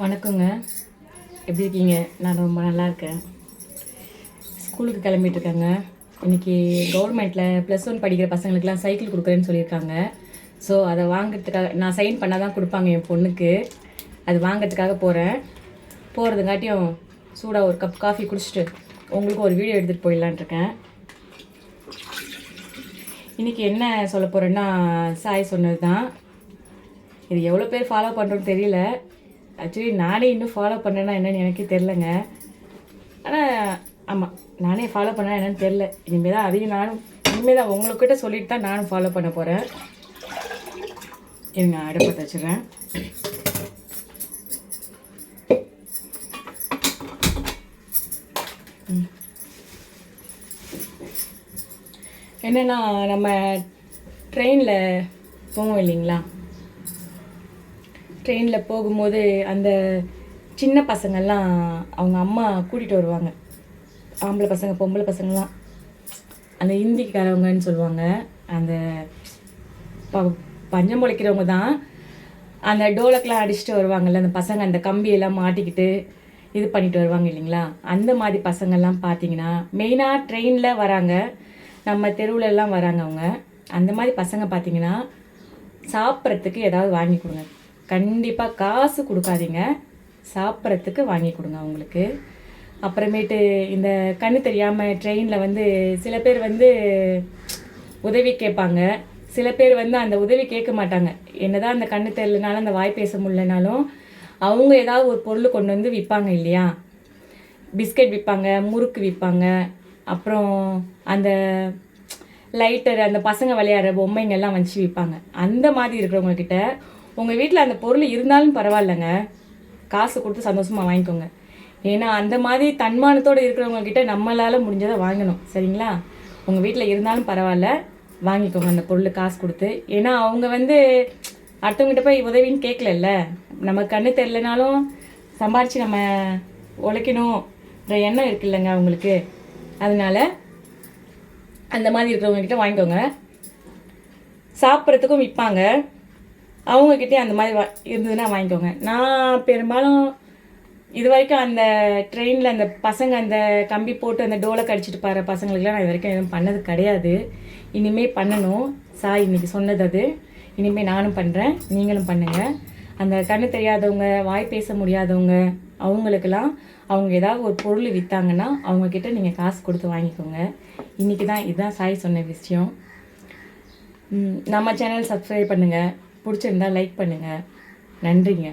வணக்கங்க. எப்படி இருக்கீங்க? நான் ரொம்ப நல்லா இருக்கேன். ஸ்கூலுக்கு கிளம்பிட்டு இருக்கேங்க இன்னைக்கு கவர்மெண்ட்டில் ப்ளஸ் ஒன் படிக்கிற பசங்களுக்குலாம் சைக்கிள் கொடுக்குறேன்னு சொல்லியிருக்காங்க. ஸோ அதை வாங்குறதுக்காக நான் சைன் பண்ணால் தான் கொடுப்பாங்க என் பொண்ணுக்கு. அது வாங்கிறதுக்காக போகிறேன் போகிறதுங்காட்டியும் சூடாக ஒரு கப் காஃபி குடிச்சிட்டு உங்களுக்கு ஒரு வீடியோ எடுத்துகிட்டு போயிடலான்ட்ருக்கேன் இன்றைக்கி என்ன சொல்ல போகிறேன்னா சாய் சொன்னது தான் இது எவ்வளோ பேர் ஃபாலோ பண்ணுறோன்னு தெரியல. ஆக்சுவலி நானே இன்னும் ஃபாலோ பண்ணேன்னா என்னென்னு எனக்கே தெரிலங்க ஆனால் ஆமாம் நானே ஃபாலோ பண்ணா என்னென்னு தெரில இனிமேல் தான் அதையும் நானும் இனிமேல் தான் உங்கள்கிட்ட சொல்லிட்டு தான் நானும் ஃபாலோ பண்ண போகிறேன் இருங்க அடுப்பை வச்சுறேன் என்னென்னா நம்ம ட்ரெயினில் போவோம் இல்லைங்களா? ட்ரெயினில் போகும்போது அந்த சின்ன பசங்கள்லாம் அவங்க அம்மா கூட்டிகிட்டு வருவாங்க. ஆம்பளை பசங்க பொம்பளை பசங்கள்லாம். அந்த ஹிந்திக்காரவங்கன்னு சொல்லுவாங்க. அந்த ப பஞ்சம் முளைக்கிறவங்க தான். அந்த டோலக்கெலாம் அடிச்சுட்டு வருவாங்கல்ல அந்த பசங்க அந்த கம்பியெல்லாம் மாட்டிக்கிட்டு இது பண்ணிட்டு வருவாங்க இல்லைங்களா? அந்த மாதிரி பசங்கள்லாம் பார்த்தீங்கன்னா மெயினாக ட்ரெயினில் வராங்க. நம்ம தெருவுல எல்லாம் வராங்க அவங்க. அந்த மாதிரி பசங்க பார்த்தீங்கன்னா சாப்பிட்றதுக்கு ஏதாவது வாங்கி கொடுங்க. கண்டிப்பாக காசு கொடுக்காதீங்க. சாப்பிட்றதுக்கு வாங்கி கொடுங்க அவங்களுக்கு. அப்புறமேட்டு இந்த கண்ணு தெரியாமல் ட்ரெயினில் வந்து சில பேர் வந்து உதவி கேட்பாங்க. சில பேர் வந்து அந்த உதவி கேட்க மாட்டாங்க. என்னதான் அந்த கண்ணு தெரியலனாலும் அந்த வாய் பேச முடியலனாலும் அவங்க ஏதாவது ஒரு பொருள் கொண்டு வந்து விற்பாங்க இல்லையா? பிஸ்கட் விற்பாங்க முறுக்கு விற்பாங்க. அப்புறம் அந்த லைட்டர் அந்த பசங்க விளையாடுற பொம்மைங்கெல்லாம் வச்சு விற்பாங்க. அந்த மாதிரி இருக்கிறவங்கக்கிட்ட உங்கள் வீட்டில் அந்த பொருள் இருந்தாலும் பரவாயில்லைங்க. காசு கொடுத்து சந்தோஷமாக வாங்கிக்கோங்க. ஏன்னா அந்த மாதிரி தன்மானத்தோடு இருக்கிறவங்கக்கிட்ட நம்மளால் முடிஞ்சதை வாங்கணும். சரிங்களா? உங்கள் வீட்டில் இருந்தாலும் பரவாயில்ல வாங்கிக்கோங்க அந்த பொருள் காசு கொடுத்து. ஏன்னா அவங்க வந்து அடுத்தவங்ககிட்ட போய் உதவின்னு கேட்கலல்ல. நம்ம கண்ணு தெரிலனாலும் சம்பாரித்து நம்ம உழைக்கணும்ன்ற எண்ணம் இருக்குல்லங்க அவங்களுக்கு. அதனால் அந்த மாதிரி இருக்கிறவங்கக்கிட்ட வாங்கிக்கோங்க. சாப்பிட்றதுக்கும் விற்பாங்க. அவங்கக்கிட்டே அந்த மாதிரி வா இருந்ததுன்னா வாங்கிக்கோங்க. நான் பெரும்பாலும் இது வரைக்கும் அந்த ட்ரெயினில் அந்த பசங்க அந்த கம்பி போட்டு அந்த டோலை கடிச்சிட்டு பாரு பசங்களுக்குலாம் நான் இது வரைக்கும் எதுவும் பண்ணது கிடையாது. இனிமேல் பண்ணணும். சாய் இன்றைக்கி சொன்னது அது. இனிமேல் நானும் பண்ணுறேன் நீங்களும் பண்ணுங்கள் அந்த கண்ணு தெரியாதவங்க வாய் பேச முடியாதவங்க அவங்களுக்கெல்லாம் அவங்க ஏதாவது ஒரு பொருள் விற்றாங்கன்னா அவங்கக்கிட்ட நீங்கள் காசு கொடுத்து வாங்கிக்கோங்க. இன்றைக்கி தான் இதுதான் சாய் சொன்ன விஷயம். நம்ம சேனல் சப்ஸ்கிரைப் பண்ணுங்கள் பிடிச்சிருந்தா லைக் பண்ணுங்கள் நன்றிங்க.